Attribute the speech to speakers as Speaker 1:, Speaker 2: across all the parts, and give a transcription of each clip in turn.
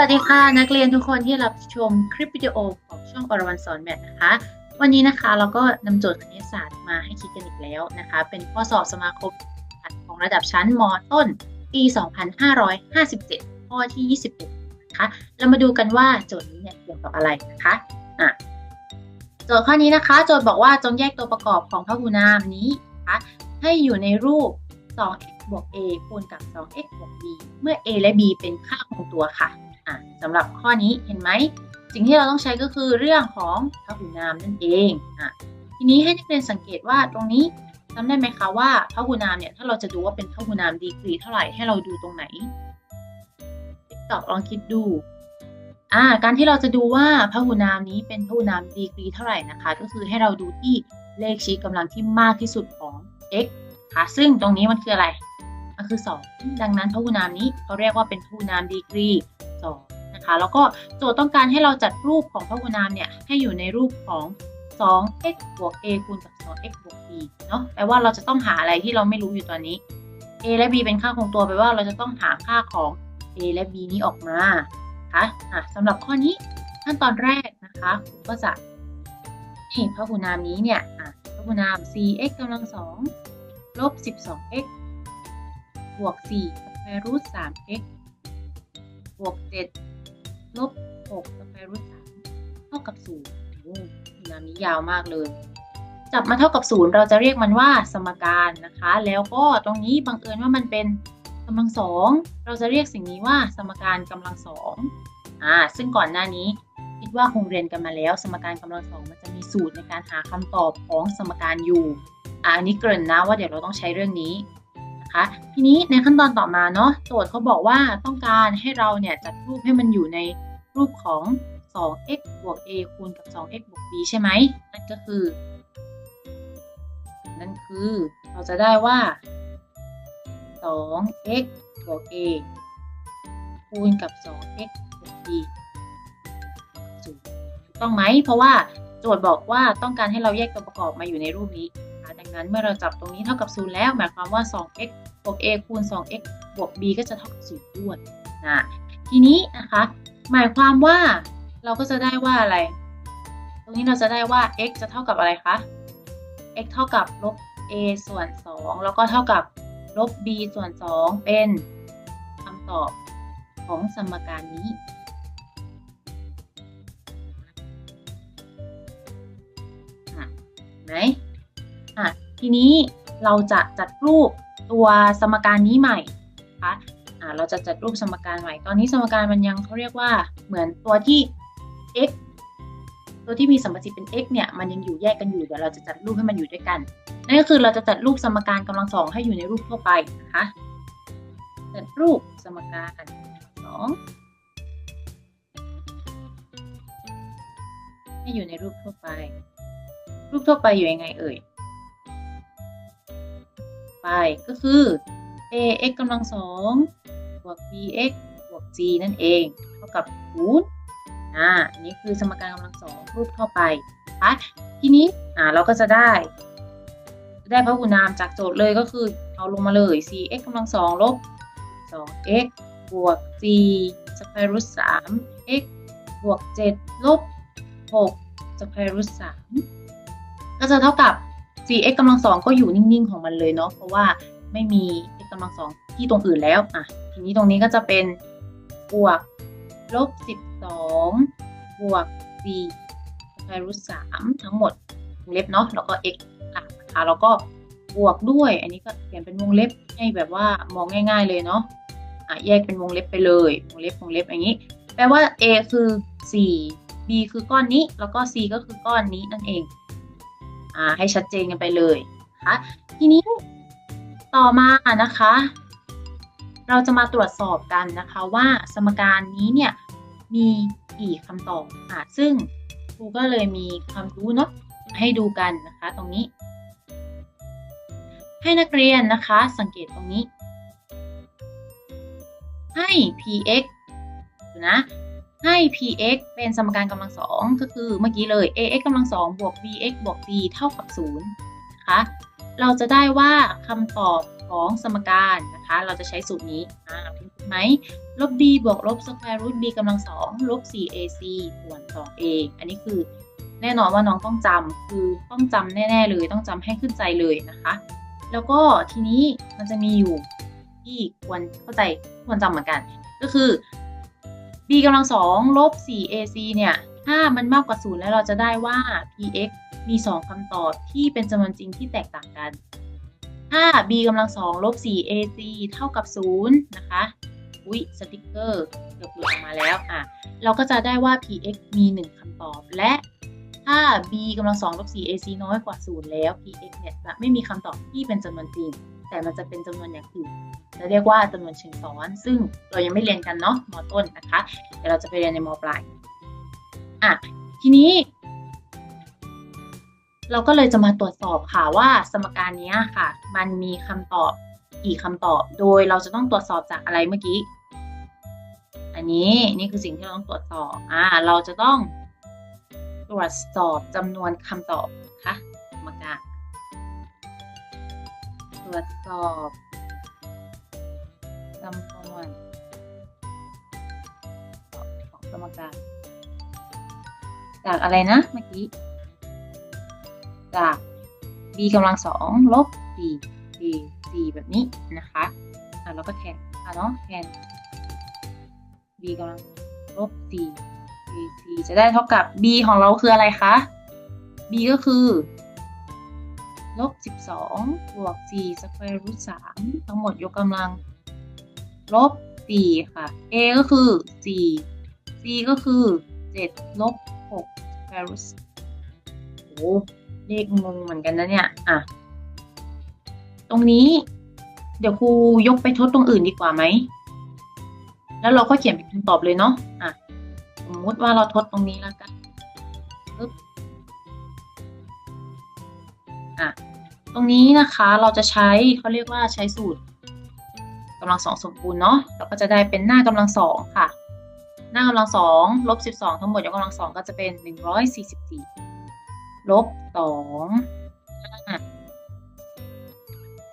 Speaker 1: วัสดีค่ะ นักเรียนทุกคนที่รับชมคลิปวิดีโอของช่องอรวรรณสอนแมทนะคะ วันนี้นะคะเราก็นำโจทย์คณิตศาสตร์มาให้คิดกันอีกแล้วนะคะ เป็นข้อสอบสมาคมของระดับชั้นมต้น ปี 2557 ข้อที่ 21 นะคะ เรามาดูกันว่าโจทย์นี้เนี่ยเกี่ยวกับอะไรนะคะอะโจทย์ข้อนี้นะคะ โจทย์บอกว่าจงแยกตัวประกอบของพหูนามนี้นะคะให้อยู่ในรูป 2x บวก a คูณกับ 2x บวก b เมื่อ a และ b เป็นค่าคงตัวค่ะ อะสำหรับข้อนี้เห็นไหมสิ่งที่เราต้องใช้ก็คือเรื่องของพหูนามนั่นเองอะทีนี้ให้นักเรียนสังเกตว่าตรงนี้จำได้ไหมคะว่าพหูนามเนี่ยถ้าเราจะดูว่าเป็นพหูนามดีกรีเท่าไหร่ให้เราดูตรงไหนตอกลองคิดดูอ่าการที่เราจะดูว่าพหูนามนี้เป็นพหูนามดีกรีเท่าไหร่นะคะ ก็คือให้เราดูที่เลขชี้กำลังที่มากที่สุดของ x ค่ะซึ่งตรงนี้มันคืออะไร มันคือ 2 ดังนั้นพหูนามนี้เขาเรียกว่าเป็นพหูนามดีกรี 2นะคะ แล้วก็โจทย์ต้องการให้เราจัดรูปของพหูนามเนี่ยให้อยู่ในรูปของ 2x บวก a คูณกับ 2x บวก b เนาะแปลว่าเราจะต้องหาอะไรที่เราไม่รู้อยู่ตอนนี้ a และ b เป็นค่าคงตัวแปลว่าเราจะต้องหาค่าของ a และ b นี้ออกมาค่ะสำหรับข้อนี้ขั้นตอนแรกนะคะผมก็จะนี่พหูนามนี้เนี่ยพหูนาม 4x กำลัง2ลบ 12x บวก4สแควร์รูท 3x บวก7ลบ6สแควร์รูท3เท่ากับ0โอ้นามนี้ยาวมากเลย จับมาเท่ากับ0เราจะเรียกมันว่าสมการนะคะ แล้วก็ตรงนี้บังเอิญว่ามันเป็นกำลังสองเราจะเรียกสิ่งนี้ว่าสมการกำลังสองอ่าซึ่งก่อนหน้านี้คิดว่าคงเรียนกันมาแล้ว สมการกำลังสองมันจะมีสูตรในการหาคำตอบของสมการอยู่อ่าอันนี้เกริ่นนะว่าเดี๋ยวเราต้องใช้เรื่องนี้ นะคะ ทีนี้ในขั้นตอนต่อมาเนาะโจทย์เขาบอกว่าต้องการให้เราเนี่ยจัดรูปให้มันอยู่ในรูปของ 2x บวก a คูณกับ 2x บวก b ใช่ไหมนั่นก็คือ นั่นคือเราจะได้ว่า 2x บวก a คูณกับ 2x บวก b ถูกต้องไหม เพราะว่าโจทย์บอกว่าต้องการให้เราแยกตัวประกอบมาอยู่ในรูปนี้ ดังนั้นเมื่อเราจับตรงนี้เท่ากับ 0 แล้ว หมายความว่า 2x บวก a คูณ 2x บวก b ก็จะเท่ากับ0ด้วยนะทีนี้นะคะ หมายความว่าเราก็จะได้ว่าอะไร ตรงนี้เราจะได้ว่า x จะเท่ากับอะไรคะ x เท่ากับลบ a ส่วน 2 แล้วก็เท่ากับลบ b ส่วน 2 เป็นคำตอบของสมการนี้ไหม ทีนี้เราจะจัดรูปตัวสมการนี้ใหม่นะคะอ่าเราจะจัดรูปสมการใหม่ ตอนนี้สมการมันยังเขาเรียกว่าเหมือนตัวที่ x ตัวที่มีสมการเป็น x เนี่ยมันยังอยู่แยกกันอยู่เดี๋ยวเราจะจัดรูปให้มันอยู่ด้วยกันนั่นก็คือเราจะจัดรูปสมการกำลังสองให้อยู่ในรูปทั่วไปนะคะจัดรูปสมการสองให้อยู่ในรูปทั่วไป รูปทั่วไปอยู่ยังไงเอ่ย ไปก็คือ ax กำลังสองบวก bx บวก g นั่นเอง เท่ากับศูนย์อ่าอันนี้คือสมการกำลังสองรูปทั่วไปนะคะทีนี้อ่าเราก็จะได้ ได้พหูนามจากโจทย์เลยก็คือเอาลงมาเลย 4x กำลังสองลบ 2x บวก g สแควร์รูท 3x บวก 7 ลบ 6 สแควร์รูท3ก็จะเท่ากับ 4x กำลังสองก็อยู่นิ่งๆของมันเลยเนาะเพราะว่าไม่มี x กำลังสองที่ตรงอื่นแล้วอะทีนี้ตรงนี้ก็จะเป็นบวกลบ 12 บวก4ควร์รูท3ทั้งหมดวงเล็บเนาะแล้วก็ x อะนะคะแล้วก็บวกด้วย อันนี้ก็เขียนเป็นวงเล็บให้แบบว่ามองง่าย ๆ เลยเนาะอะแยกเป็นวงเล็บไปเลยวงเล็บวงเล็บอย่างนี้ แปลว่า a คือ 4 b คือก้อนนี้ แล้วก็ c ก็คือก้อนนี้นั่นเอง ให้ชัดเจนกันไปเลยนะคะทีนี้ต่อมานะคะ เราจะมาตรวจสอบกันนะคะว่าสมการนี้เนี่ยมีกี่คำตอบอะซึ่งครูก็เลยมีความรู้เนาะให้ดูกันนะคะตรงนี้ ให้นักเรียนนะคะสังเกตตรงนี้ ให้ px นะ ให้ px เป็นสมการกำลังสองก็คือเมื่อกี้เลย ax กำลังสองบวก bx บวก c เท่ากับ0นะคะเราจะได้ว่าคำตอบของสมการนะคะ เราจะใช้สูตรนี้อ่าพิมพ์ไหมลบ b บวกลบ square root b กำลังสองลบ 4ac ส่วน 2a อันนี้คือแน่นอนว่าน้องต้องจำคือต้องจำแน่ ๆ เลย ต้องจำให้ขึ้นใจเลยนะคะ แล้วก็ทีนี้มันจะมีอยู่ที่ควรเข้าใจควรจำเหมือนกัน ก็คือ b กำลังสองลบ 4ac เนี่ย ถ้ามันมากกว่า0แล้วเราจะได้ว่า px มี 2คำตอบที่เป็นจำนวนจริงที่แตกต่างกัน ถ้า b กำลังสองลบ 4ac เท่ากับ0นะคะ อุ๊ย สติกเกอร์เกือบหลุดออกมาแล้ว อะ เราก็จะได้ว่า px มี 1คำตอบ และถ้า b กำลังสองลบ 4ac น้อยกว่า 0 แล้ว px เนี่ยจะไม่มีคำตอบที่เป็นจำนวนจริง แต่มันจะเป็นจำนวนอย่างอื่นจะเรียกว่าจำนวนเชิงซ้อน ซึ่งเรายังไม่เรียนกันเนาะมต้นนะคะเดี๋ยวเราจะไปเรียนในมปลายอะทีนี้ เราก็เลยจะมาตรวจสอบค่ะว่าสมการนี้ค่ะ มันมีคำตอบกี่คำตอบ โดยเราจะต้องตรวจสอบจากอะไรเมื่อกี้ อันนี้นี่คือสิ่งที่เราต้องตรวจสอบอ่าเราจะต้องตรวจสอบจำนวนคำตอบนะคะสมการ รวจสอบจำนวนของสมการ จากอะไรนะเมื่อกี้ จาก b กำลังสองลบ b b c แบบนี้นะคะอะเราก็แทนค่ะเนาะแทน b กำลังลบ c b c จะได้เท่ากับ b ของเราคืออะไรคะ b ก็คือ ลบ 12 บวก4 square root 3ทั้งหมดยกกำลัง ลบ 4 ค่ะ a ก็คือ 4 c ก็คือ 7 ลบ6 square root โอ้เลขงงเหมือนกันนะเนี่ย อะ ตรงนี้ เดี๋ยวครูยกไปทดตรงอื่นดีกว่าไหม แล้วเราก็เขียนเป็นคำตอบเลยเนาะ อะ สมมติว่าเราทดตรงนี้แล้วกันปึ๊บอะ ตรงนี้นะคะเราจะใช้เขาเรียกว่าใช้สูตรกำลังสองสมบูรณ์เนาะเราก็จะได้เป็นหน้ากำลังสองค่ะ หน้ากำลังสองลบสิบสองทั้งหมดยกกำลังสองก็จะเป็นหนึ่งร้อยสี่สิบสี่ลบสองห้า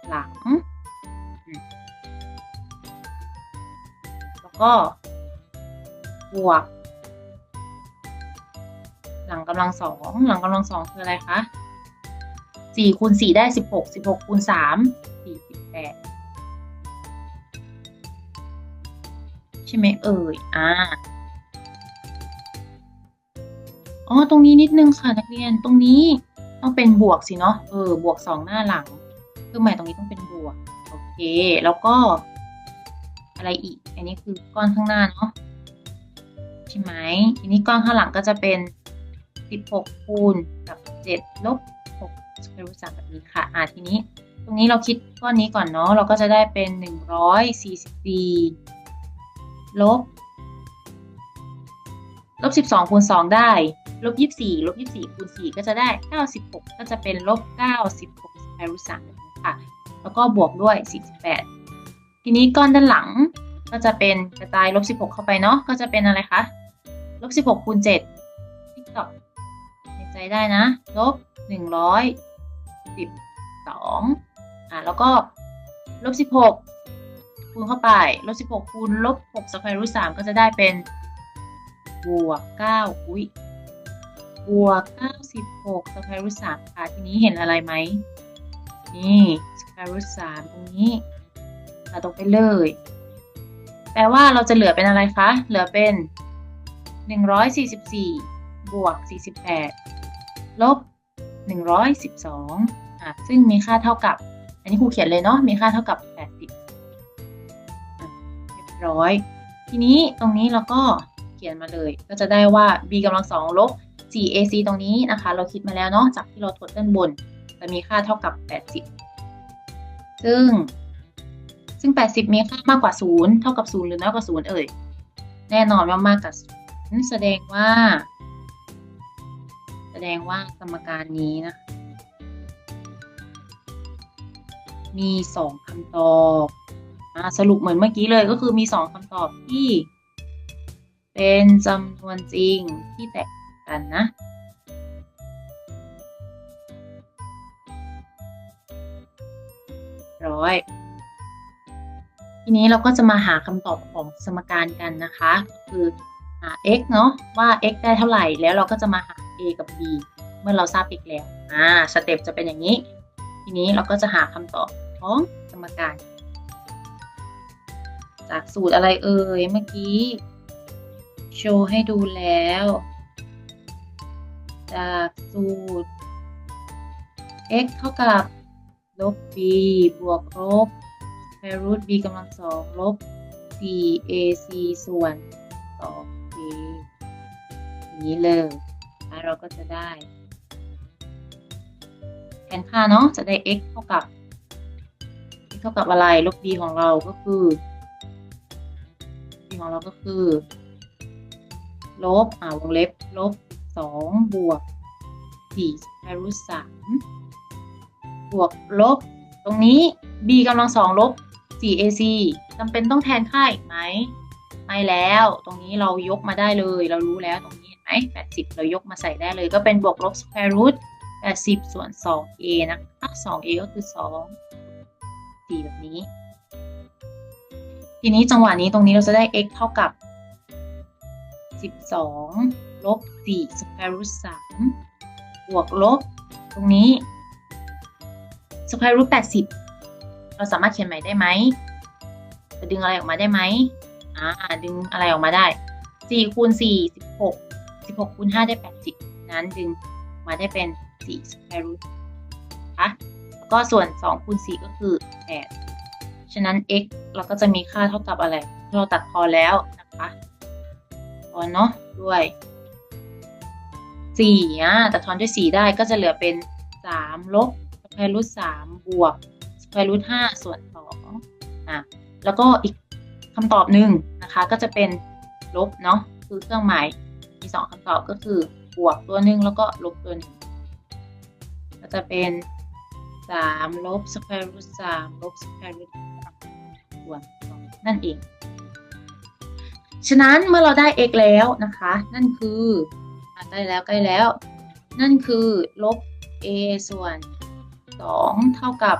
Speaker 1: หลัง แล้วก็บวก หลังกำลังสองหลังกำลังสองคืออะไรคะ สี่คูณสี่ได้สิบหกสิบหกคูณสามสี่สิบแปดใช่ไหมเอ่ยอ่าอ๋อตรงนี้นิดนึงค่ะนักเรียนตรงนี้ต้องเป็นบวกสิเนาะเออบวกสองหน้าหลังเครื่องหมายตรงนี้ต้องเป็นบวกโอเค แล้วก็ อะไรอีก อันนี้คือก้อนข้างหน้าเนาะใช่ไหมทีนี้ก้อนข้างหลังก็จะเป็นสิบหกคูณกับเจ็ดลบ หกสแควร์รูทสามแบบนี้ค่ะอ่าทีนี้ ตรงนี้เราคิดก้อนนี้ก่อนเนาะเราก็จะได้เป็นหนึ่งร้อยสี่สิบสี่ลบลบสิบสองคูณสองได้ลบยี่สี่ลบยี่สี่คูณสี่ก็จะได้เก้าสิบหกก็จะเป็นลบเก้าสิบหกสแควรูทสามค่ะแล้วก็บวกด้วยสี่สิบแปดทีนี้ก้อนด้านหลังก็จะเป็นกระจายลบสิบหกเข้าไปเนาะก็จะเป็นอะไรคะลบสิบหกคูณเจ็ดติ๊กตอก ได้นะลบหนึ่งร้อยสิบสองอ่าแล้วก็ลบสิบหกคูณเข้าไปลบสิบหกคูณลบหกสแควร์รูทสามก็จะได้เป็นบวกเก้าอุ้ยบวกเก้าสิบหกสแควร์รูทสามค่ะทีนี้เห็นอะไรไหมนี่สแควร์รูทสามตรงนี้เราตรงไปเลย แปลว่าเราจะเหลือเป็นอะไรคะ เหลือเป็น 144 บวก 48 ลบ 112อะซึ่งมีค่าเท่ากับ อันนี้ครูเขียนเลยเนาะมีค่าเท่ากับ 80เรียบร้อย ทีนี้ตรงนี้เราก็เขียนมาเลย ก็จะได้ว่า b กำลังสองลบ 4ac ตรงนี้นะคะ เราคิดมาแล้วเนาะจากที่เราทดด้านบน จะมีค่าเท่ากับ 80 ซึ่ง ซึ่ง 80 มีค่ามากกว่า 0 เท่ากับ 0 หรือน้อยกว่า 0 เอ่ย แน่นอนว่ามากกว่า0แสดงว่า แสดงว่าสมการนี้นะ มี2คำตอบอสรุปเหมือนเมื่อกี้เลยก็คือมี2คำตอบที่ เป็นจำนวนจริงที่แตกต่างกันนะร้อยทีนี้เราก็จะมาหาคำตอบของสมการกันนะคะ คือหา x เนาะว่า x ได้เท่าไหร่ แล้วเราก็จะมาหา a กับ b เมื่อเราทราบ x แล้วอ่าสเต็ปจะเป็นอย่างนี้ ทีนี้เราก็จะหาคำตอบของสมการ จากสูตรอะไรเอ่ยเมื่อกี้ โชว์ให้ดูแล้ว จากสูตร x เท่ากับลบ b บวกลบ square root b กำลังสองลบ 4ac ส่วน 2a นี้เลย เราก็จะได้แทนค่าเนาะจะได้ x เท่ากับ x เท่ากับอะไรลบ b ของเราก็คือ b ของเราก็คือ ลบอ่าวงเล็บลบ2บวก4 square root 3บวกลบ ตรงนี้ b กำลังสองลบ 4ac จำเป็นต้องแทนค่าอีกไหม ไม่แล้ว ตรงนี้เรายกมาได้เลย เรารู้แล้วตรงนี้ ไหม80 เรายกมาใส่ได้เลยก็เป็นบวกลบ square root 80 ส่วน 2a นะคะ 2a ก็คือ 2 4 แบบนี้ ทีนี้จังหวะนี้ตรงนี้เราจะได้ x เท่ากับ 12 ลบ 4 square root 3 บวกลบ ตรงนี้ square root 80 เราสามารถเขียนใหม่ได้ไหมจะดึงอะไรออกมาได้ไหมอ่า ดึงอะไรออกมาได้ 4 คูณ 4 16 16คูณ5ได้ 80 นั้นดึงมาได้เป็น4 square root นะคะแล้วก็ส่วน2คูณ4ก็คือ 8 ฉะนั้น x เราก็จะมีค่าเท่ากับอะไร เราตัดพอแล้วนะคะพอเนาะด้วย4อะตัดทอนด้วย 4 ได้ก็จะเหลือเป็น 3 ลบ square root 3บวก square root 5ส่วน2อะแล้วก็อีกคำตอบหนึ่งนะคะก็จะเป็นลบเนาะคือเครื่องหมาย มีสองคำตอบก็คือบวกตัวหนึ่งแล้วก็ลบตัวหนึ่งก็จะเป็นสามลบ square root สามลบ square root ส่วนสองนั่นเอง ฉะนั้นเมื่อเราได้ x แล้วนะคะ นั่นคือใกล้แล้วใกล้แล้ว นั่นคือลบ a ส่วน 2 เท่ากับ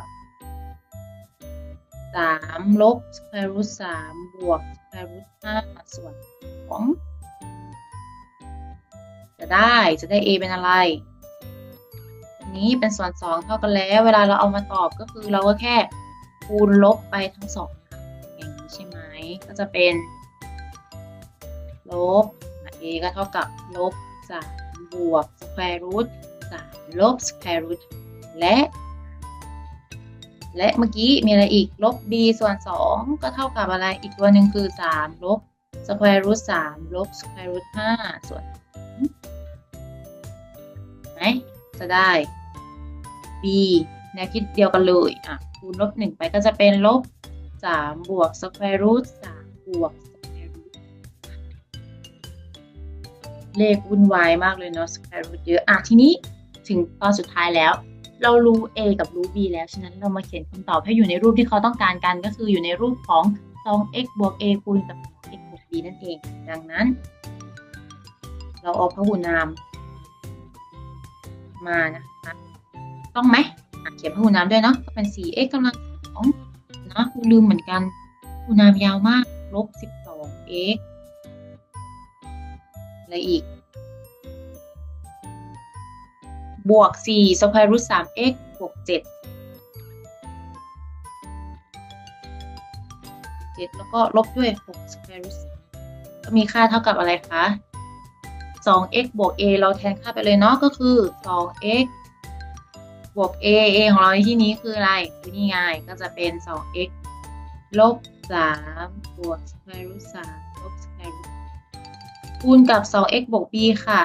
Speaker 1: สามลบ square root สามบวก square root ห้าส่วนสอง จะได้ จะได้ a เป็นอะไรอันนี้เป็นส่วนสองเท่ากันแล้ว เวลาเราเอามาตอบก็คือเราก็แค่คูณลบไปทั้งสองอย่างนี้ใช่ไหมก็จะเป็น ลบ a ก็เท่ากับลบสามบวก square root สามลบ square root และและเมื่อกี้มีอะไรอีก ลบ b ส่วน 2 ก็เท่ากับอะไรอีกตัวหนึ่งคือ 3 ลบ square root 3ลบ square root 5ส่วน ไหมจะได้ b แนวคิดเดียวกันเลยอะคูณลบ1ไปก็จะเป็นลบ3บวก square root 3บวก square root เลขวุ่นวายมากเลยเนาะ square root เยอะอะทีนี้ถึงตอนสุดท้ายแล้ว เรารู้ a กับรู้ b แล้ว ฉะนั้นเรามาเขียนคำตอบให้อยู่ในรูปที่เขาต้องการกันก็คืออยู่ในรูปของ 2x บวก a คูณกับ x บวก b นั่นเอง ดังนั้น เราเอาพหุนาม มานะคะต้องไหมเขียนพหุนามด้วยเนาะก็เป็น 4x กำลัง2นะคูลืมเหมือนกันพหุนามยาวมากลบ 12x อะไรอีก บวก4 square root 3x บวก 7 7 แล้วก็ลบด้วย6 square root ก็มีค่าเท่ากับอะไรคะ 2x บวก a เราแทนค่าไปเลยเนาะก็คือ 2x บวก a a ของเราในที่นี้คืออะไรคือนี่ไงก็จะเป็น 2x ลบ 3 บวก square root 3ลบ square root คูณกับ 2x บวก b ค่ะ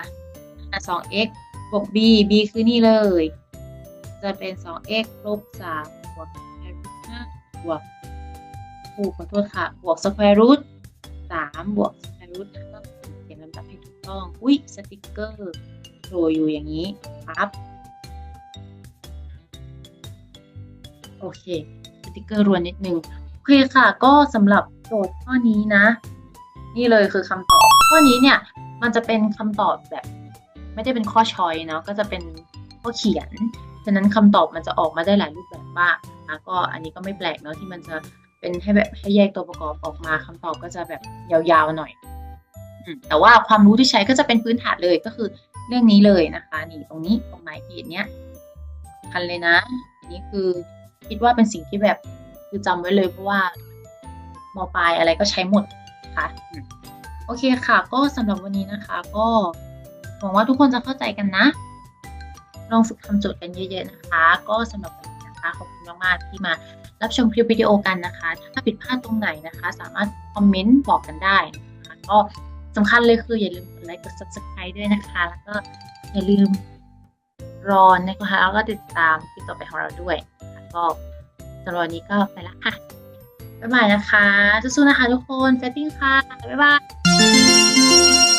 Speaker 1: 2x บวก b b คือนี่เลย จะเป็น 2x ลบ 3 บวก square root 5บวกผูกขอโทษค่ะ บวก square root 3บวก square root 5ำดับให้ถูกต้องอุ้ยสติกเกอร์โชว์อยู่อย่างนี้ครับโอเคสติกเกอร์รวนนิดนึงโอเคค่ะ ก็สำหรับโจทย์ข้อนี้นะ นี่เลยคือคำตอบ ข้อนี้เนี่ยมันจะเป็นคำตอบแบบ ไม่ได้เป็นข้อชอยเนาะก็จะเป็นข้อเขียนฉะนั้นคำตอบมันจะออกมาได้หลายรูปแบบมากนะคะก็อันนี้ก็ไม่แปลกเนาะที่มันจะเป็นให้แบบให้แยกตัวประกอบออกมาคำตอบก็จะแบบยาวๆหน่อย แต่ว่าความรู้ที่ใช้ก็จะเป็นพื้นฐานเลยก็คือเรื่องนี้เลยนะคะ นี่ตรงนี้ตรงไหนขีดเนี้ยสำคัญเลยนะอันนี่คือคิดว่าเป็นสิ่งที่แบบคือจำไว้เลยเพราะว่ามปลายอะไรก็ใช้หมดนะคะโอเคค่ะ ก็สำหรับวันนี้นะคะ ก็หวังว่าทุกคนจะเข้าใจกันนะ ลองฝึกทำโจทย์กันเยอะๆนะคะ ก็สำหรับวันนี้นะคะขอบคุณมากๆที่มารับชมคลิปวิดีโอกันนะคะ ถ้าผิดพลาดตรงไหนนะคะ สามารถคอมเมนต์บอกกันได้นะคะก็ สำคัญเลยคืออย่าลืมกดไลค์กด subscribe ด้วยนะคะ แล้วก็อย่าลืมรอนะคะแล้วก็ติดตามคลิปต่อไปของเราด้วยก็สำหรับวันนี้ก็ไปละค่ะบ๊ายบายนะคะสู้ๆนะคะทุกคนแฟตติ้งค่ะบ๊ายบาย